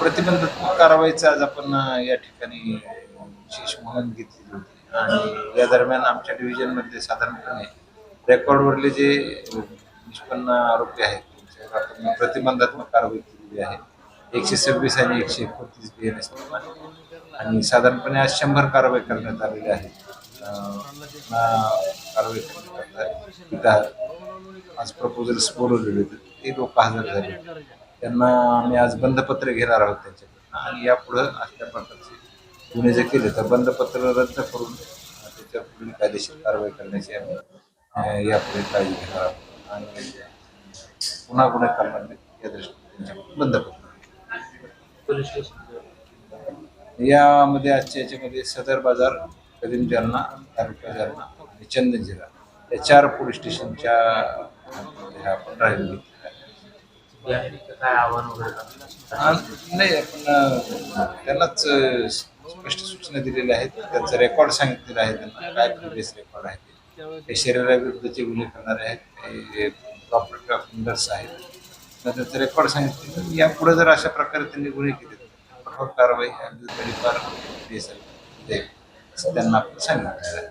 प्रतिबंधात्मक कारवाईचा आज आपण या ठिकाणी विशेष मोहीम घेतली होती. आणि या दरम्यान आमच्या डिव्हिजनमध्ये साधारणपणे रेकॉर्डवरले जे निष्पन्न आरोपी आहेत त्यांच्यावर आपण प्रतिबंधात्मक कारवाई केलेली आहे. एकशे सव्वीस आणि एकशे एकोणतीस बी एन एस आणि साधारणपणे आज शंभर कारवाई करण्यात आलेली आहे कारवाई करण्यात आज प्रपोजल्स बोलवलेले होते. ते लोक हजर झाले त्यांना आम्ही आज बंधपत्र घेणार आहोत त्यांच्याकडनं. आणि यापुढं अशा प्रकारचे गुन्हे जर केले तर बंधपत्र रद्द करून त्याच्यावर पुढील कायदेशीर कारवाई करण्याची आम्ही यापुढे काळजी घेणार आहोत. आणि पुन्हा गुन्हे करणार नाही या दृष्टीने बंधपत्र यामध्ये आजच्या याच्यामध्ये सदर बाजार कदीम जालना तालुका जालना आणि चंदन जिल्हा. या चार पोलीस स्टेशनच्या ह्या आपण राहिलेली काय आव्हान वगैरे नाही आपण त्यांनाच स्पष्ट सूचना दिलेल्या आहेत. त्यांचा रेकॉर्ड सांगितलेला आहे. त्यांना काय प्रिव्हियस रेकॉर्ड आहे ते. ते शरीराविरुद्धचे गुन्हे करणारे आहेत. काही प्रॉपर्टी ऑफेंडर्स आहेत. तर त्याचं रेकॉर्ड सांगितलं यापुढे जर अशा प्रकारे त्यांनी गुन्हे केले तर कठोर कारवाई ते त्यांना आपण सांगितलेलं आहे.